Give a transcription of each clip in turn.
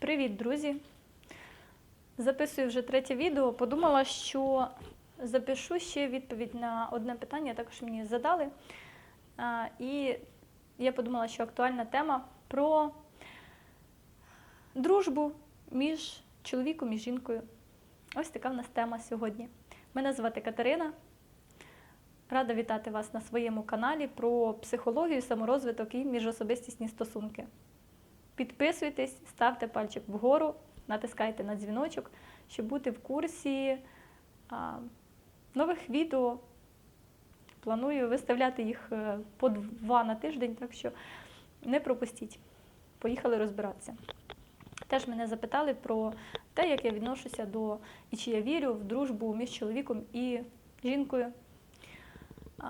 Привіт, друзі! Записую вже третє відео. Подумала, що запишу ще відповідь на одне питання, також мені задали. І я подумала, що актуальна тема про дружбу між чоловіком і жінкою. Ось така в нас тема сьогодні. Мене звати Катерина. Рада вітати вас на своєму каналі про психологію, саморозвиток і міжособистісні стосунки. Підписуйтесь, ставте пальчик вгору, натискайте на дзвіночок, щоб бути в курсі а, нових відео. Планую виставляти їх е, по два на тиждень, так що не пропустіть. Поїхали розбиратися. Теж мене запитали про те, як я відношуся до і чи я вірю в дружбу між чоловіком і жінкою. А,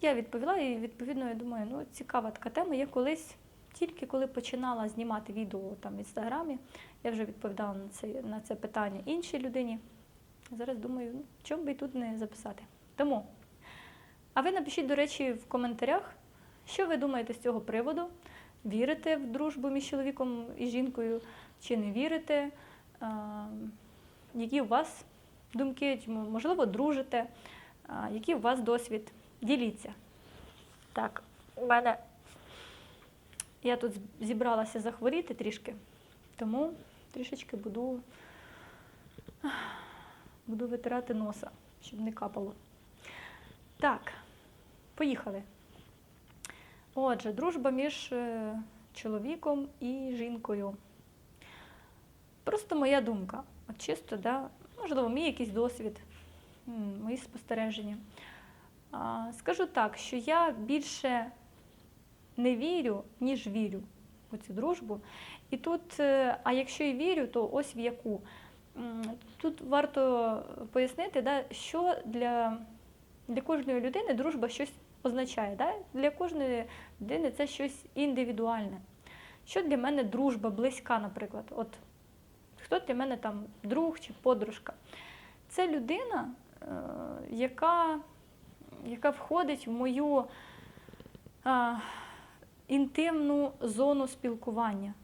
Я відповіла і відповідно я думаю, ну цікава така тема. Я колись, тільки коли починала знімати відео там в інстаграмі, я вже відповідала на це, на це питання іншій людині. Зараз думаю, ну, чому би і тут не записати. Тому, а ви напишіть, до речі, в коментарях, що ви думаєте з цього приводу. Вірите в дружбу між чоловіком і жінкою, чи не вірите? Які у вас думки, можливо, дружите? Який у вас досвід? Діліться. Так, у мене я тут зібралася захворіти трішки, тому трішечки буду, буду витирати носа, щоб не капало. Так, поїхали. Отже, дружба між е, чоловіком і жінкою. Просто моя думка. От чисто, да, можливо, мій якийсь досвід, мої спостереження. Скажу так, що я більше не вірю, ніж вірю у цю дружбу. І тут, е, а якщо і вірю, то ось в яку. Тут варто пояснити, да, що для, для кожної людини дружба щось означає. Да? Для кожної людини це щось індивідуальне. Що для мене дружба близька, наприклад? От хто для мене там друг чи подружка? Це людина, е, яка, яка входить в мою інтимну зону спілкування.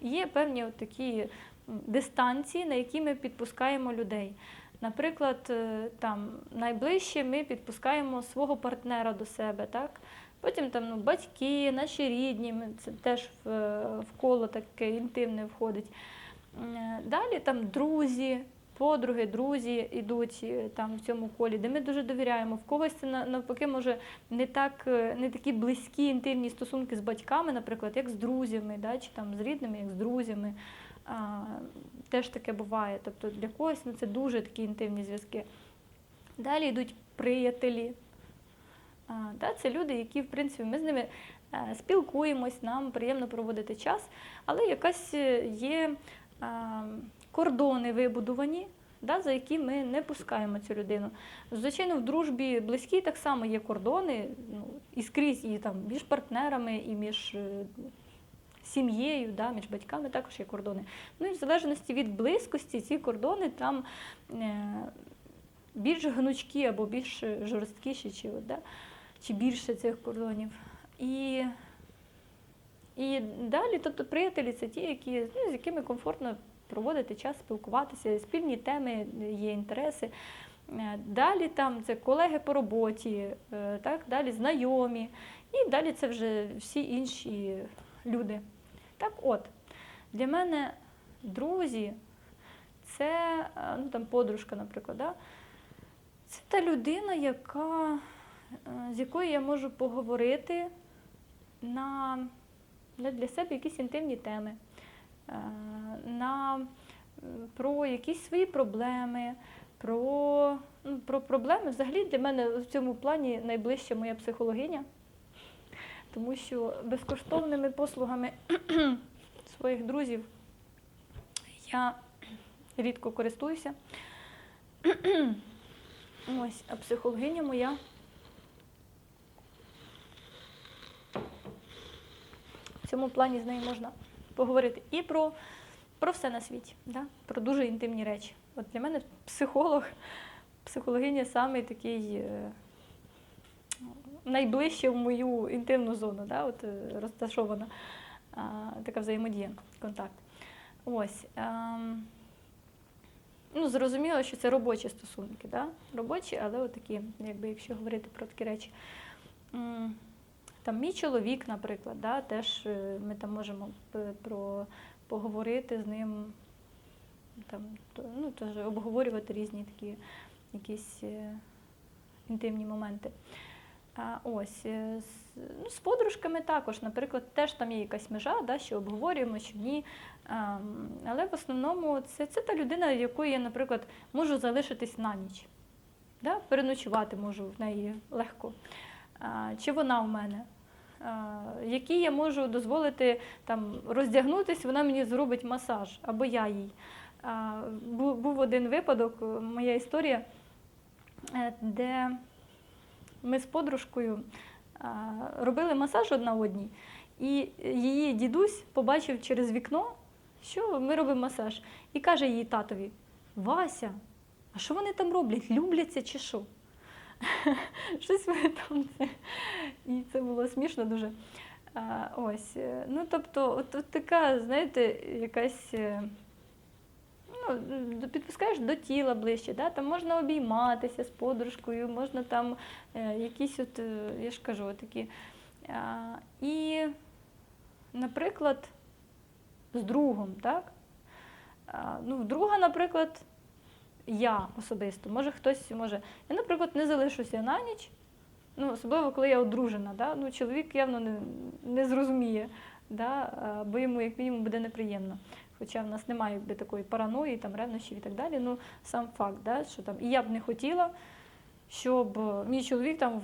Є певні от такі дистанції, на які ми підпускаємо людей. Наприклад, е, там найближче ми підпускаємо свого партнера до себе, так? Потім там ну, батьки, наші рідні, це теж в, в коло таке інтимне входить. Е, Далі там друзі, подруги, друзі йдуть е, там в цьому колі, де ми дуже довіряємо. В когось це навпаки може не так, е, не такі близькі інтимні стосунки з батьками, наприклад, як з друзями, да, чи там з рідними, як з друзями. А, теж таке буває. Тобто для когось ну, це дуже такі інтимні зв'язки. Dалі йдуть приятелі. А, да, це люди, які, в принципі, ми з ними е, спілкуємось, нам приємно проводити час, але якась є а, кордони вибудовані, да, за які ми не пускаємо цю людину. Звичайно, в дружбі близькій так само є кордони, ну, і скрізь і там між партнерами, і між е, сім'єю, да, між батьками також є кордони. Ну і в залежності від близькості ці кордони там е, більш гнучкі або більш жорсткіші, чи, да, чи більше цих кордонів. І, і далі, тобто приятелі це ті, які, ну, з якими комфортно проводити час, спілкуватися, спільні теми, є інтереси. Е, Далі там це колеги по роботі, е, так, далі знайомі, і далі це вже всі інші люди. Так от, для мене друзі це е, ну, там, подружка, наприклад. Да? Це та людина, яка, з якою я можу поговорити на, для себе якісь інтимні теми, на, е, про якісь свої проблеми, про, ну, про проблеми. Взагалі для мене в цьому плані найближча моя психологиня, тому що безкоштовними послугами своїх друзів я рідко користуюся. Ось, а психологиня моя. В цьому плані з нею можна поговорити і про, про все на світі, да? про дуже інтимні речі. От для мене психолог, психологиня саме такий е, найближче в мою інтимну зону, да? От, е, розташована а, така взаємодія, контакт. Ось. Ем, ну, зрозуміло, що це робочі стосунки, да? робочі, але отакі, якби якщо говорити про такі речі. Там мій чоловік, наприклад, да, теж е, ми там можемо про, поговорити з ним, там, ну, теж обговорювати різні такі якісь е, інтимні моменти. А, ось, е, ну, з подружками також, наприклад, теж там є якась межа, да, що обговорюємо, що ні. А, але в основному це, це та людина, якою я, наприклад, можу залишитись на ніч. Да? Переночувати можу в неї легко. Чи вона в мене. А, якій я можу дозволити там, роздягнутись, вона мені зробить масаж, або я їй. Був один випадок, моя історія, е, де ми з подружкою робили масаж одна одній, і її дідусь побачив через вікно, що ми робимо масаж, і каже їй татові: Вася, а що вони там роблять? Любляться чи що? Щось вони там це. І це було смішно дуже. А, ось. е, Ну, тобто, от, от така, знаєте, якась. е, Ну, підпускаєш до тіла ближче, да? там можна обійматися з подружкою, можна там е, якісь, от, е, я ж кажу, такі. А, і, наприклад, з другом, так? А, ну, друга, наприклад, я особисто, може хтось може. Я, наприклад, не залишуся на ніч, ну, особливо, коли я одружена. Да? Ну, чоловік явно не, не зрозуміє, да? бо йому, як мінімум, буде неприємно. Хоча в нас немає якби, такої параної, там, ревнощів і так далі. Ну, сам факт, да? що там. І я б не хотіла, щоб е, мій чоловік там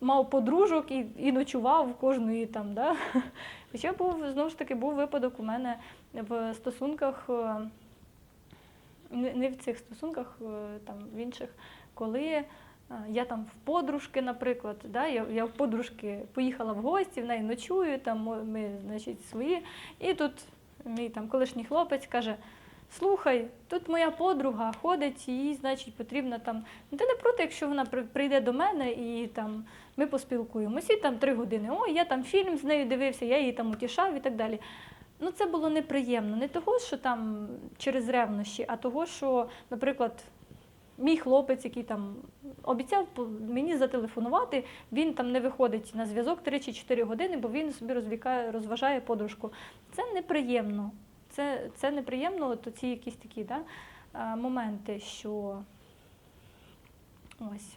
мав подружок і, і ночував в кожної там. Да? Хоча був, знову ж таки, був випадок у мене в стосунках. Не в цих стосунках, е, там в інших, коли е, я там в подружки, наприклад, да, я, я в подружки поїхала в гості, в неї ночую, там ми, значить, свої, і тут мій там колишній хлопець каже. Слухай, тут моя подруга ходить, їй, значить, потрібно там. Ну, ти не проти, якщо вона при- прийде до мене і там ми поспілкуємося, і там три години. О, я там фільм з нею дивився, я її там утішав і так далі. Ну, це було неприємно. Не того, що там через ревнощі, а того, що, наприклад, мій хлопець, який там обіцяв мені зателефонувати, він там не виходить на зв'язок 3 чи 4 години, бо він собі розвлікає, розважає подружку. Це неприємно. Це, це неприємно, от ці якісь такі да, моменти, що ось.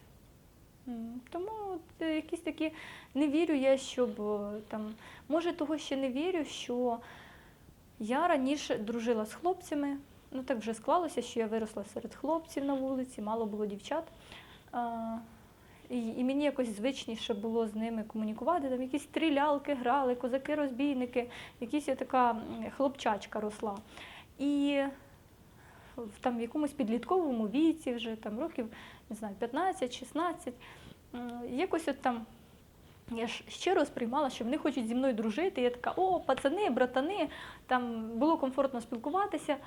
Тому от, е, якісь такі не вірю я, щоб там, може того ще не вірю, що я раніше дружила з хлопцями. Ну так вже склалося, що я виросла серед хлопців на вулиці, мало було дівчат. І мені якось звичніше було з ними комунікувати. Там якісь стрілялки грали, козаки-розбійники, якісь я така хлопчачка росла. І в там в якомусь підлітковому віці, вже там років не знаю, 15-16, якось от там я ж щиро сприймала, що вони хочуть зі мною дружити. Я така, о, пацани, братани, там було комфортно спілкуватися.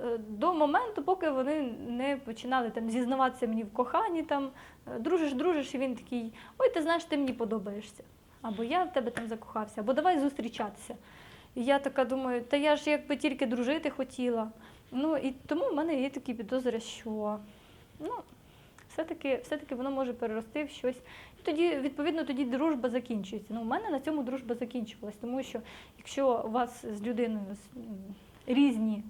Е, До моменту, поки вони не починали там зізнаватися мені в коханні, там е, дружиш, дружиш, і він такий, ой, ти знаєш, ти мені подобаєшся. Або я в тебе там закохався, або давай зустрічатися. І я така думаю, та я ж якби тільки дружити хотіла. Ну і тому в мене є такі підозри, що ну, все-таки, все-таки воно може перерости в щось. Тоді, відповідно, тоді дружба закінчується. Ну, у мене на цьому дружба закінчувалась, тому що якщо у вас з людиною різні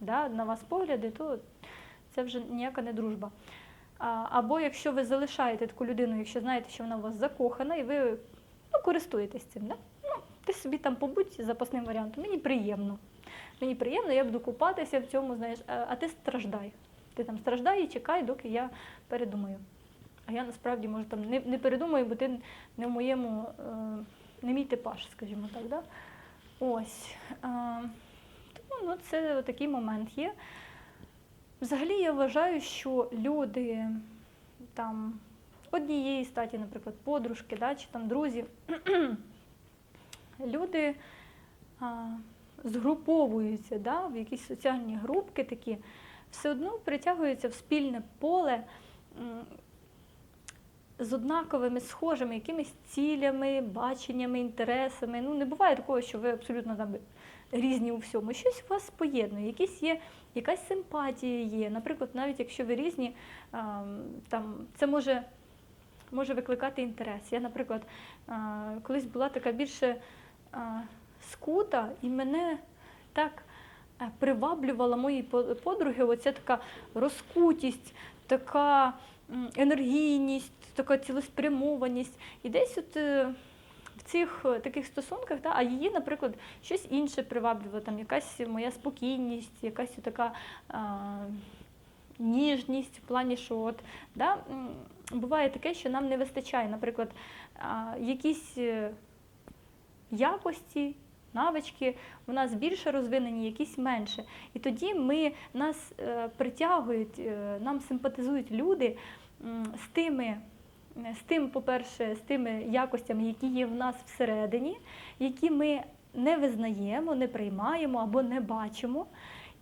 да, на вас погляди, то це вже ніяка не дружба. Або якщо ви залишаєте таку людину, якщо знаєте, що вона у вас закохана, і ви ну, користуєтесь цим, да? ну, ти собі там побудь запасним варіантом, мені приємно. Мені приємно, я буду купатися в цьому, знаєш, а ти страждай. Ти там страждай і чекай, доки я передумаю. А я насправді може там не, не передумаю, бо ти не в моєму, е, не мій типаж, скажімо так. Да? Ось. Е, тому ну, це такий момент є. Взагалі я вважаю, що люди там однієї статі, наприклад, подружки, да, чи там друзі, люди а, згруповуються да, в якісь соціальні групки такі, все одно притягуються в спільне поле з однаковими, схожими якимись цілями, баченнями, інтересами. Ну, не буває такого, що ви абсолютно там різні у всьому. Щось у вас поєднує, якісь є, якась симпатія є. Наприклад, навіть якщо ви різні, там, це може, може викликати інтерес. Я, наприклад, колись була така більше скута, і мене так е, приваблювала мої по- подруги, оця така розкутість, така енергійність, така цілеспрямованість. І десь от е, в цих е, таких стосунках, да, а її, наприклад, щось інше приваблювало, там якась моя спокійність, якась така а, ніжність в плані, що от, да, буває таке, що нам не вистачає, наприклад, а, якісь е, якості, навички в нас більше розвинені, якісь менше. І тоді ми нас е, притягують, е, нам симпатизують люди з тими. З тим, по-перше, з тими якостями, які є в нас всередині, які ми не визнаємо, не приймаємо або не бачимо.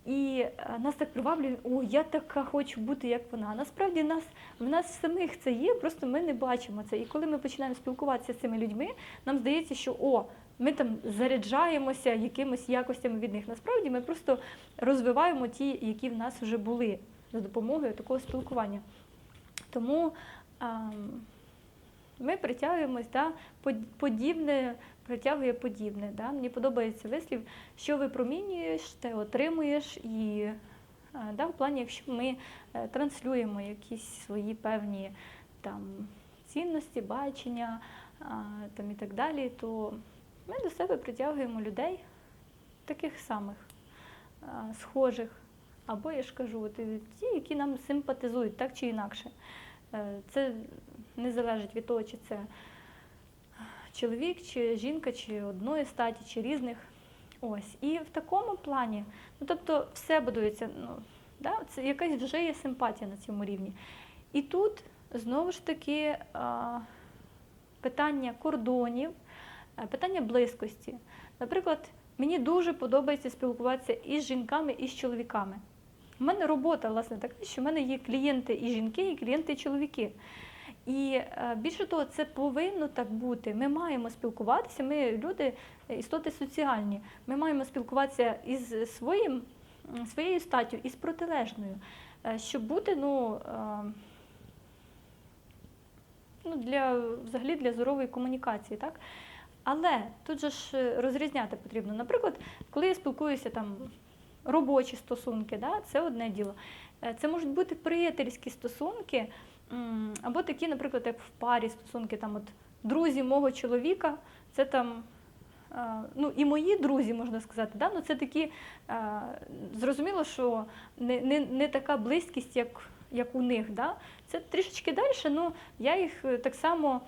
І е, нас так приваблює, о, я така хочу бути, як вона. Насправді нас, в нас самих це є, просто ми не бачимо це. І коли ми починаємо спілкуватися з цими людьми, нам здається, що о, ми там заряджаємося якимись якостями від них. Насправді ми просто розвиваємо ті, які в нас вже були за допомогою такого спілкування. Тому ми притягуємось, да, подібне притягує подібне. Да. Мені подобається вислів, що випромінюєш, те отримуєш. І да, в плані, якщо ми е, транслюємо якісь свої певні там, цінності, бачення там, і так далі, то ми до себе притягуємо людей таких самих, схожих. Або я ж кажу, ті, які нам симпатизують так чи інакше. Е, Це не залежить від того, чи це чоловік, чи жінка, чи одної статі, чи різних. Ось. І в такому плані, ну тобто все будується, ну, да, це якась вже є симпатія на цьому рівні. І тут знову ж таки питання кордонів, питання близькості. Наприклад, мені дуже подобається спілкуватися і з жінками, і з чоловіками. У мене робота, власне, така, що в мене є клієнти і жінки, і клієнти і чоловіки. І е, більше того, це повинно так бути. Ми маємо спілкуватися. Ми люди, е, істоти соціальні. Ми маємо спілкуватися із своїм, своєю статтю, і з протилежною, е, щоб бути ну, е, ну, для, взагалі для здорової комунікації. Так? Але тут же ж е, розрізняти потрібно. Наприклад, коли я спілкуюся там робочі стосунки, да, це одне діло. Е, Це можуть бути приятельські стосунки, або такі, наприклад, як в парі стосунки, там от друзі мого чоловіка, це там. е, Ну, і мої друзі, можна сказати, да? ну, це такі, зрозуміло, що не, не, не така близькість, як, як у них. Да? Це трішечки далі, ну, я їх так само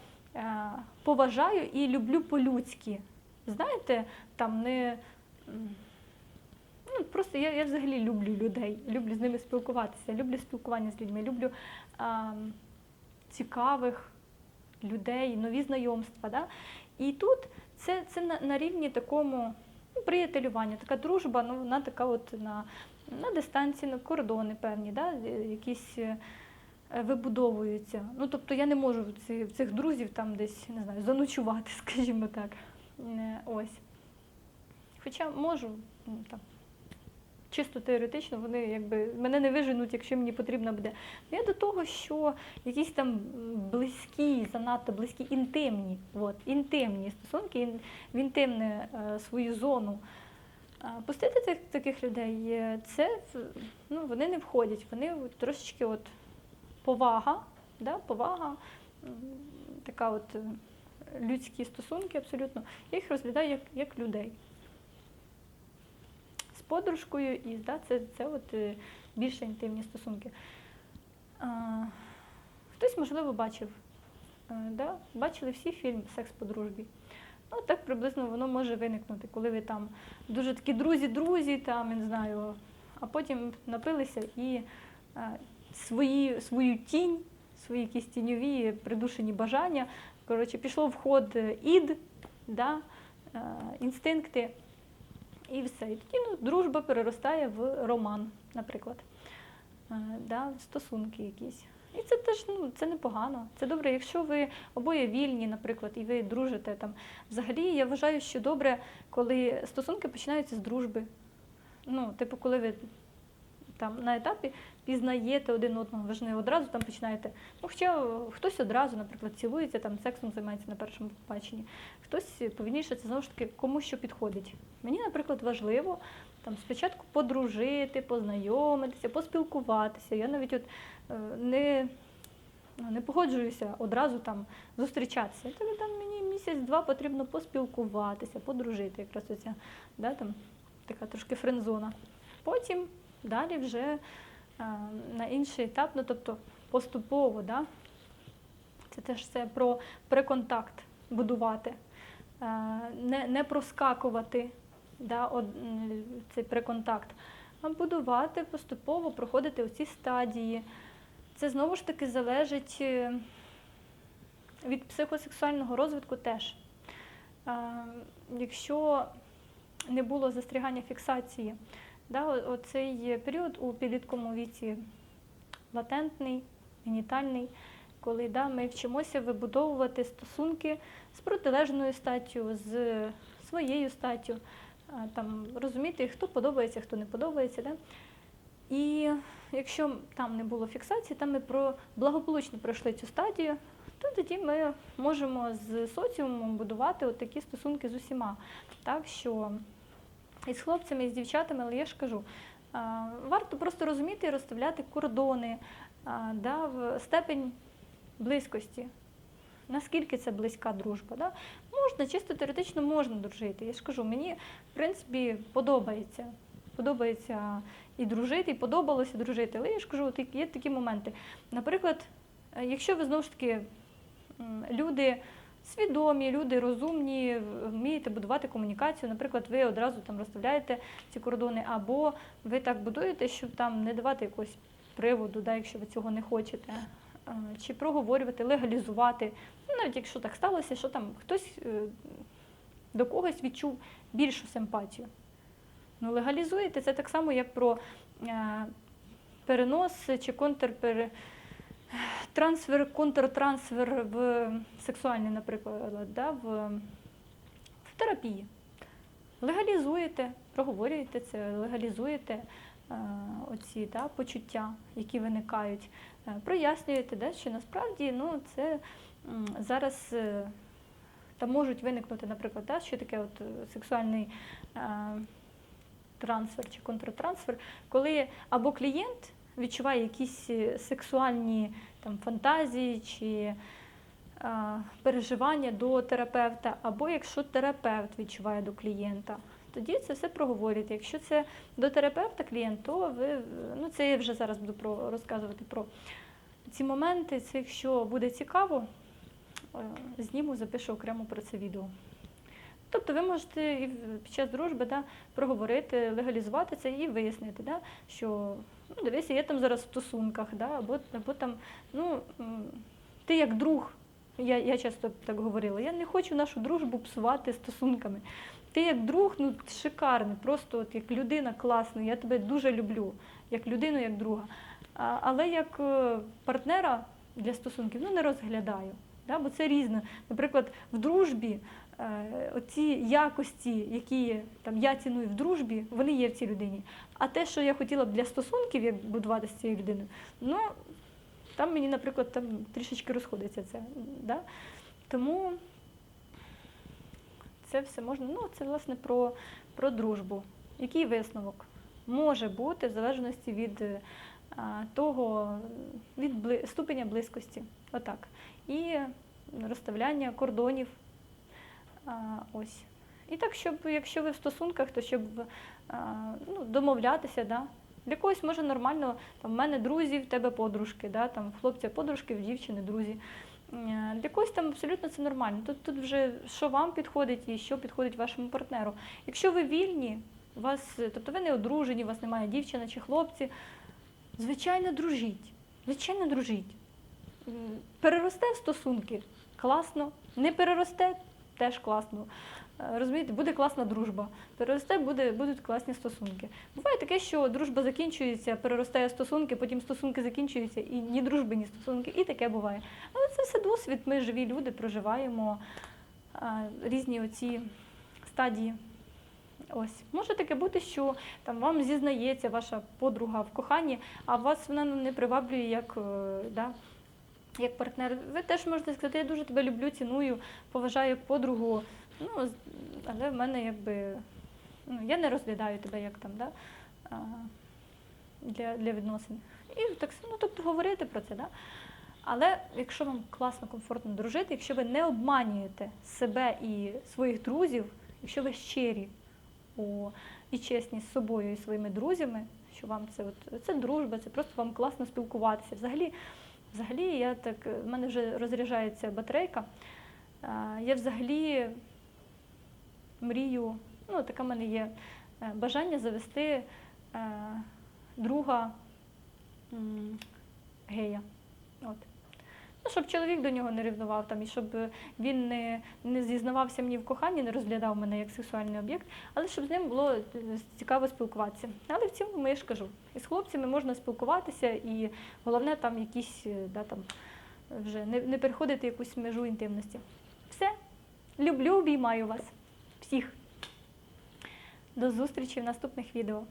поважаю і люблю по-людськи. Знаєте, там не. Ну, просто я, я взагалі люблю людей, люблю з ними спілкуватися, люблю спілкування з людьми, люблю а, цікавих людей, нові знайомства. Да? І тут це, це на, на рівні такому ну, приятелювання, така дружба, ну, вона така от на, на дистанції, на кордони певні, да? е, якісь е, вибудовуються. Ну, тобто я не можу в цих друзів там десь, не знаю, заночувати, скажімо так. Е, Ось. Хоча можу, ну, там, чисто теоретично, вони якби мене не виженуть, якщо мені потрібно буде. Я до того, що якісь там близькі, занадто близькі, інтимні, от, інтимні стосунки, в інтимне е, свою зону. Пустити таких людей, е, це ну, вони не входять, вони трошечки от повага, да, повага, така от е, людські стосунки абсолютно. Я їх розглядаю як, як людей з подружкою, і да, це, це от, е, більше інтимні стосунки. А, хтось, можливо, бачив. е, Да? Бачили всі фільм Секс по дружбі. Ну, так приблизно воно може виникнути, коли ви там дуже такі друзі-друзі, там, я не знаю, а потім напилися і свої, свою тінь, свої якісь тіньові придушені бажання. Коротше, пішло в ход е, ід, да, е, інстинкти. І все. І тоді ну, дружба переростає в роман, наприклад. Е, Да, стосунки якісь. І це теж ну, це непогано. Це добре, якщо ви обоє вільні, наприклад, і ви дружите там. Взагалі, я вважаю, що добре, коли стосунки починаються з дружби. Ну, типу, коли ви там на етапі пізнаєте один одного, ви ж не одразу там починаєте. Ну, хоча хтось одразу, наприклад, цілується, там сексом займається на першому побаченні, хтось повільніше, це знову ж таки кому що підходить. Мені, наприклад, важливо там спочатку подружити, познайомитися, поспілкуватися. Я навіть от е, не, не погоджуюся одразу там зустрічатися. Тобі там мені місяць-два потрібно поспілкуватися, подружити, якраз оця, да, там, така трошки френдзона. Потім далі вже на інший етап, ну тобто поступово, да, це теж все про преконтакт будувати, не, не проскакувати да, цей преконтакт, а будувати поступово, проходити оці стадії. Це знову ж таки залежить е, від психосексуального розвитку теж. Якщо не було застрягання фіксації, да, оцей період у підлітковому віці латентний, генітальний, коли да, ми вчимося вибудовувати стосунки з протилежною статтю, з своєю статтю, там, розуміти, хто подобається, хто не подобається. Да? І якщо там не було фіксації, там ми про благополучно пройшли цю стадію, то тоді ми можемо з соціумом будувати такі стосунки з усіма. Так що і з хлопцями, і з дівчатами, але я ж кажу, варто просто розуміти і розставляти кордони, да, в степень близькості. Наскільки це близька дружба? Да? Можна, чисто теоретично можна дружити. Я ж кажу, мені в принципі подобається. Подобається і дружити, і подобалося дружити. Але я ж кажу, є такі моменти. Наприклад, е, якщо ви знову ж таки люди свідомі, люди розумні, вмієте будувати комунікацію, наприклад, ви одразу там розставляєте ці кордони, або ви так будуєте, щоб там не давати якогось приводу, да, якщо ви цього не хочете, е, чи проговорювати, легалізувати. Ну, навіть якщо так сталося, що там хтось е, до когось відчув більшу симпатію. Ну, легалізуєте це так само, як про е, перенос чи контрпере, трансфер, контртрансфер в сексуальний, наприклад, да, в, в терапії. Легалізуєте, проговорюєте це, легалізуєте е, оці да, почуття, які виникають, е, прояснюєте, да, що насправді ну, це м, зараз е, там можуть виникнути, наприклад, да, що таке от сексуальний е, трансфер чи контртрансфер, коли або клієнт відчуває якісь е, сексуальні там, фантазії чи е, переживання до терапевта, або якщо терапевт відчуває до клієнта. Тоді це все проговорюєте. Якщо це до терапевта клієнт, то ви е, ну це я вже зараз буду про розказувати про ці моменти. Це якщо буде цікаво, зніму, запишу окремо про це відео. Тобто ви можете і під час дружби да, проговорити, легалізувати це і вияснити, да, що ну, дивися, я там зараз в стосунках, да, або, або там, ну, ти як друг, я, я часто так говорила, я не хочу нашу дружбу псувати стосунками. Ти як друг, ну шикарний, просто от як людина класна, я тебе дуже люблю, як людину, як друга. А, але як е, партнера для стосунків ну, не розглядаю. Да? Бо це різне. Наприклад, в дружбі оці якості, які там, я ціную в дружбі, вони є в цій людині. А те, що я хотіла б для стосунків, як будувати з цією людиною, ну там мені, наприклад, там трішечки розходиться це. Да? Тому це все можна. Ну, це власне про, про дружбу. Який висновок може бути в залежності від е, того, від бли, ступеня близькості. Отак. І розставляння кордонів. Ось. І так, щоб якщо ви в стосунках, то щоб а, ну, домовлятися, да? для когось може нормально, там, в мене друзі, в тебе подружки, да? там, в хлопця подружки, в дівчини друзі. Е, Для когось там абсолютно це нормально. Тут, тут вже що вам підходить і що підходить вашому партнеру. Якщо ви вільні, вас, тобто ви не одружені, у вас немає дівчина чи хлопці, звичайно, дружіть. Звичайно, дружіть. Переросте в стосунки класно, не переросте теж класно. Е, Розумієте, буде класна дружба, переросте, буде, будуть класні стосунки. Буває таке, що дружба закінчується, переростає стосунки, потім стосунки закінчуються, і ні дружби, ні стосунки, і таке буває. Але це все досвід. Ми живі люди, проживаємо а, різні оці стадії. Ось може таке бути, що там вам зізнається ваша подруга в коханні, а вас вона не приваблює як, е, да, як партнер. Ви теж можете сказати, я дуже тебе люблю, ціную, поважаю подругу. Ну, але в мене якби ну, я не розглядаю тебе як там, да, для, для відносин. І так ну, тобто говорити про це, да. Але якщо вам класно, комфортно дружити, якщо ви не обманюєте себе і своїх друзів, якщо ви щирі у, і чесні з собою і своїми друзями, що вам це от, це дружба, це просто вам класно спілкуватися. Взагалі, взагалі я так, в мене вже розряджається батарейка. Я взагалі мрію, ну таке в мене є е, бажання завести е, друга гея. От. Ну, щоб чоловік до нього не ревнував, там, і щоб він не, не зізнавався мені в коханні, не розглядав мене як сексуальний об'єкт, але щоб з ним було е, цікаво спілкуватися. Але в цілому я ж кажу, і з хлопцями можна спілкуватися, і головне там якісь е, да, там, вже не, не переходити якусь межу інтимності. Все. Люблю, обіймаю вас всіх. До зустрічі в наступних відео.